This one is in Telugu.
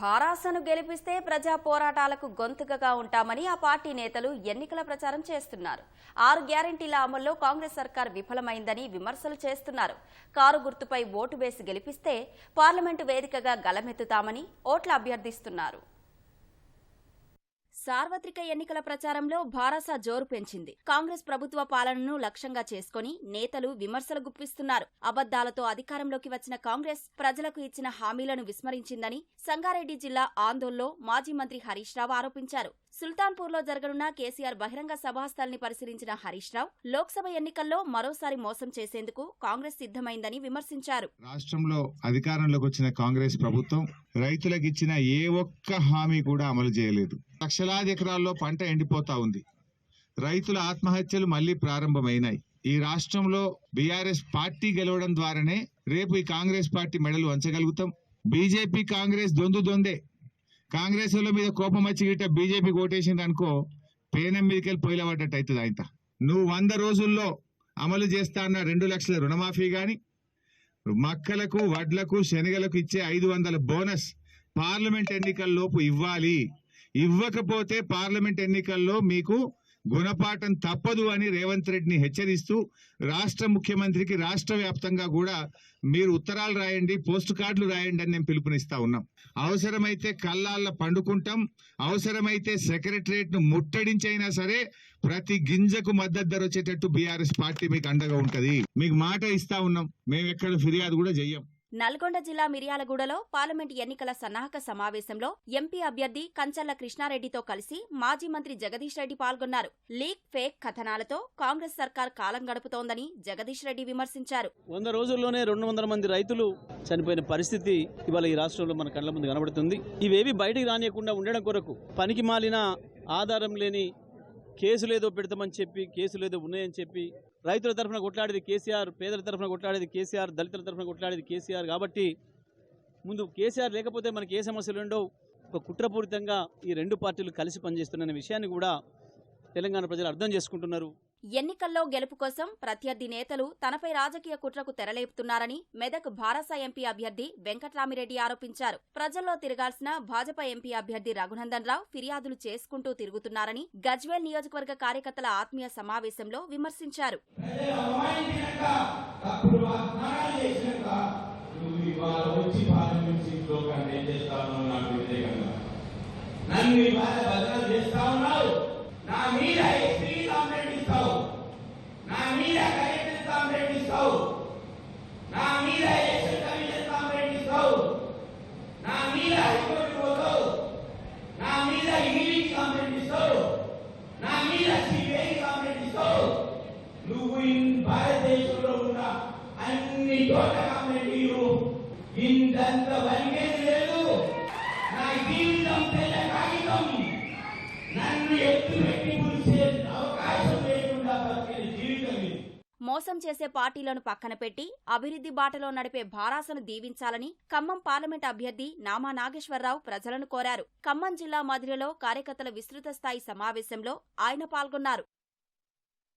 భారాసను గెలిపిస్తే ప్రజా పోరాటాలకు గొంతుకగా ఉంటామని ఆ పార్టీ నేతలు ఎన్నికల ప్రచారం చేస్తున్నారు. ఆరు గ్యారంటీల అమల్లో కాంగ్రెస్ సర్కార్ విఫలమైందని విమర్శలు చేస్తున్నారు. కారు గుర్తుపై ఓటు వేసి గెలిపిస్తే పార్లమెంటు వేదికగా గలమెత్తుతామని ఓట్ల అభ్యర్థిస్తున్నారు. సార్వత్రిక ఎన్నికల ప్రచారంలో భారస జోరు పెంచింది. కాంగ్రెస్ ప్రభుత్వ పాలనను లక్ష్యంగా చేసుకుని నేతలు విమర్శలు గుప్పిస్తున్నారు. అబద్దాలతో అధికారంలోకి వచ్చిన కాంగ్రెస్ ప్రజలకు ఇచ్చిన హామీలను విస్మరించిందని సంగారెడ్డి జిల్లా ఆందోళనలో మాజీ మంత్రి హరీష్ రావు ఆరోపించారు. సుల్తాన్పూర్లో జరగనున్న కేసీఆర్ బహిరంగ సభాస్థల్ని పరిశీలించిన హరీష్ రావు లోక్సభ ఎన్నికల్లో మరోసారి మోసం చేసేందుకు కాంగ్రెస్ సిద్ధమైందని విమర్శించారు. రాష్ట్రంలో అధికారంలోకి వచ్చిన కాంగ్రెస్ ప్రభుత్వం రైతులకు ఇచ్చిన ఏ ఒక్క హామీ కూడా అమలు చేయలేదు. లక్షలాది ఎకరాల్లో పంట ఎండిపోతా ఉంది. రైతుల ఆత్మహత్యలు మళ్ళీ ప్రారంభమైనాయి. ఈ రాష్ట్రంలో బీఆర్ఎస్ పార్టీ గెలవడం ద్వారానే రేపు ఈ కాంగ్రెస్ పార్టీ మెడలు వంచగలుగుతాం. బీజేపీ కాంగ్రెస్ దొందు దొందే. కాంగ్రెస్ వాళ్ళ మీద కోపం వచ్చి గిట్ట బీజేపీ ఓటేసింది అనుకో పేనం మీదకెళ్ళి పోయిలబడ్డట్టు అవుతుంది ఆయన నువ్వు వంద రోజుల్లో అమలు చేస్తా అన్న రెండు లక్షల రుణమాఫీ గాని మక్కలకు వడ్లకు శనగలకు ఇచ్చే ఐదు వందల బోనస్ పార్లమెంట్ ఎన్నికల్లోపు ఇవ్వాలి. ఇవ్వకపోతే పార్లమెంట్ ఎన్నికల్లో మీకు గుణపాఠం తప్పదు అని రేవంత్ రెడ్డిని హెచ్చరిస్తూ రాష్ట్ర ముఖ్యమంత్రికి రాష్ట్ర వ్యాప్తంగా కూడా మీరు ఉత్తరాలు రాయండి పోస్ట్ కార్డులు రాయండి అని నేను పిలుపునిస్తా ఉన్నాం. అవసరమైతే కల్లాళ్ళ పండుకుంటాం అవసరమైతే సెక్రటరియట్ను ముట్టడించైనా సరే ప్రతి గింజకు మద్దతు ధర వచ్చేటట్టు బీఆర్ఎస్ పార్టీ మీకు అండగా ఉంటది. మీకు మాట ఇస్తా ఉన్నాం. మేము ఎక్కడ ఫిర్యాదు కూడా చెయ్యం. నల్గొండ జిల్లా మిర్యాలగూడలో పార్లమెంట్ ఎన్నికల సన్నాహక సమావేశంలో ఎంపీ అభ్యర్థి కంచర్ల కృష్ణారెడ్డితో కలిసి మాజీ మంత్రి జగదీష్ రెడ్డి పాల్గొన్నారు. లీక్ ఫేక్ కథనాలతో కాంగ్రెస్ సర్కార్ కాలం గడుపుతోందని జగదీష్ రెడ్డి విమర్శించారు. వంద రోజుల్లోనే రెండు వందల మంది రైతులు చనిపోయిన పరిస్థితి ఇవాళ ఈ రాష్ట్రంలో మన కళ్ళ ముందు కనబడుతుంది. ఇవేవి బయటికి రానియకుండా ఉండడం కొరకు పనికి మాలిన ఆధారం లేని కేసులు ఏదో పెడతామని చెప్పి కేసులు ఏదో ఉన్నాయని చెప్పి రైతుల తరఫున కొట్లాడేది కేసీఆర్ పేదల తరఫున కొట్లాడేది కేసీఆర్ దళితుల తరఫున కొట్లాడేది కేసీఆర్. కాబట్టి ముందు కేసీఆర్ లేకపోతే మనకి ఏ సమస్యలు ఉండవు. ఒక కుట్రపూరితంగా ఈ రెండు పార్టీలు కలిసి పనిచేస్తున్న విషయాన్ని కూడా తెలంగాణ ప్రజలు అర్థం చేసుకుంటున్నారు. ఎన్నికల్లో గెలుపు కోసం ప్రత్యర్థి నేతలు తనపై రాజకీయ కుట్రకు తెరలేపుతున్నారని మెదక్ భారస ఎంపీ అభ్యర్థి వెంకట్రామిరెడ్డి ఆరోపించారు. ప్రజల్లో తిరగాల్సిన భాజపా ఎంపీ అభ్యర్థి రఘునందన్ రావు ఫిర్యాదులు చేసుకుంటూ తిరుగుతున్నారని గజ్వేల్ నియోజకవర్గ కార్యకర్తల ఆత్మీయ సమావేశంలో విమర్శించారు. తప్పుడు చేస్తా ఉన్నావు నువ్వు ఇవాళ వచ్చి పార్లమెంట్ సీట్లో కంటే చేస్తాను నాకు వ్యతిరేకంగా నన్ను ఇవాళ బదనాలు చేస్తా ఉన్నావు నా మీద ఎస్పీ కాంప్లైంట్ ఇస్తావు నా మీద కలెక్టర్ కాంప్లైంట్ ఇస్తావు నా మీద ఎస్ఎల్ కమిషన్ కాంప్లైంట్ ఇస్తావు నా మీద హైకోర్టు పోతావు నా మీద ఈడీ కాంప్లైంట్ ఇస్తావు నా మీద సిబిఐ కాంప్లైంట్ ఇస్తావు నువ్వు ఇన్ భారతదేశంలో ఉన్న అన్ని చోట్ల కామెంట్ ఇంతంత వరికేది లేదు. నా జీవితం తెల్ల కాగితం. నన్ను ఎత్తు పెట్టి పిలిచే అవకాశం లేకుండా బతికిన జీవితం ఇది. మోసం చేసే పార్టీలను పక్కన పెట్టి అభివృద్ధి బాటలో నడిపే భారాసను దీవించాలని ఖమ్మం పార్లమెంట్ అభ్యర్థి నామా నాగేశ్వరరావు ప్రజలను కోరారు. ఖమ్మం జిల్లా మధిరలో కార్యకర్తల విస్తృత స్థాయి సమావేశంలో ఆయన పాల్గొన్నారు.